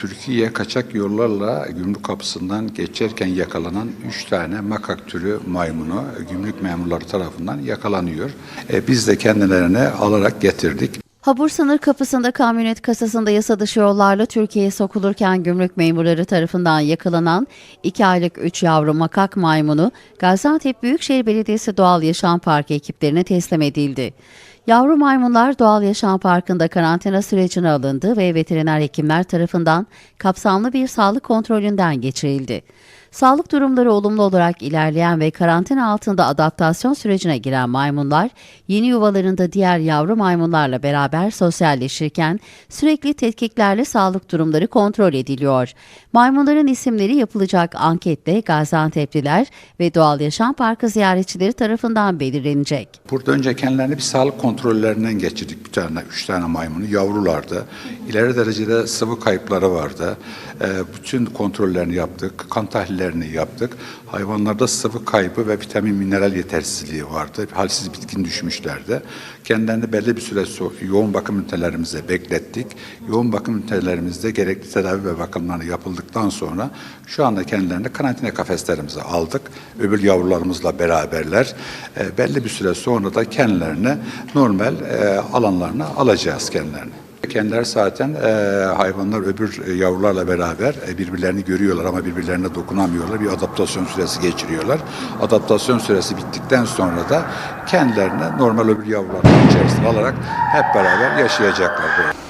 Türkiye kaçak yollarla gümrük kapısından geçerken yakalanan 3 tane makak türü maymunu gümrük memurları tarafından yakalanıyor. E, biz de kendilerini alarak getirdik. Habur sınır kapısında kamyonet kasasında yasa dışı yollarla Türkiye'ye sokulurken gümrük memurları tarafından yakalanan 2 aylık 3 yavru makak maymunu Gaziantep Büyükşehir Belediyesi Doğal Yaşam Parkı ekiplerine teslim edildi. Yavru maymunlar Doğal Yaşam Parkı'nda karantina sürecine alındı ve veteriner hekimler tarafından kapsamlı bir sağlık kontrolünden geçirildi. Sağlık durumları olumlu olarak ilerleyen ve karantina altında adaptasyon sürecine giren maymunlar, yeni yuvalarında diğer yavru maymunlarla beraber sosyalleşirken sürekli tetkiklerle sağlık durumları kontrol ediliyor. Maymunların isimleri yapılacak ankette Gaziantep'liler ve Doğal Yaşam Parkı ziyaretçileri tarafından belirlenecek. Burada önce kendilerini bir sağlık kontrollerinden geçirdik. Bir tane, üç tane maymunu yavrulardı. İleri derecede sıvı kayıpları vardı. E, bütün kontrollerini yaptık. Kan tahlillerini yaptık. Hayvanlarda sıvı kaybı ve vitamin mineral yetersizliği vardı. Halsiz bitkin düşmüşlerdi. Kendilerini belli bir süre yoğun bakım ünitelerimize beklettik. Yoğun bakım ünitelerimizde gerekli tedavi ve bakımları yapıldıktan sonra şu anda kendilerini karantina kafeslerimize aldık. Öbür yavrularımızla beraberler. E, belli bir süre sonra da kendilerini normal e, alanlarına alacağız kendilerini. Kendileri zaten e, hayvanlar öbür e, yavrularla beraber e, birbirlerini görüyorlar ama birbirlerine dokunamıyorlar. Bir adaptasyon süresi geçiriyorlar. Adaptasyon süresi bittikten sonra da kendilerini normal öbür yavruların içerisine alarak hep beraber yaşayacaklar. Böyle.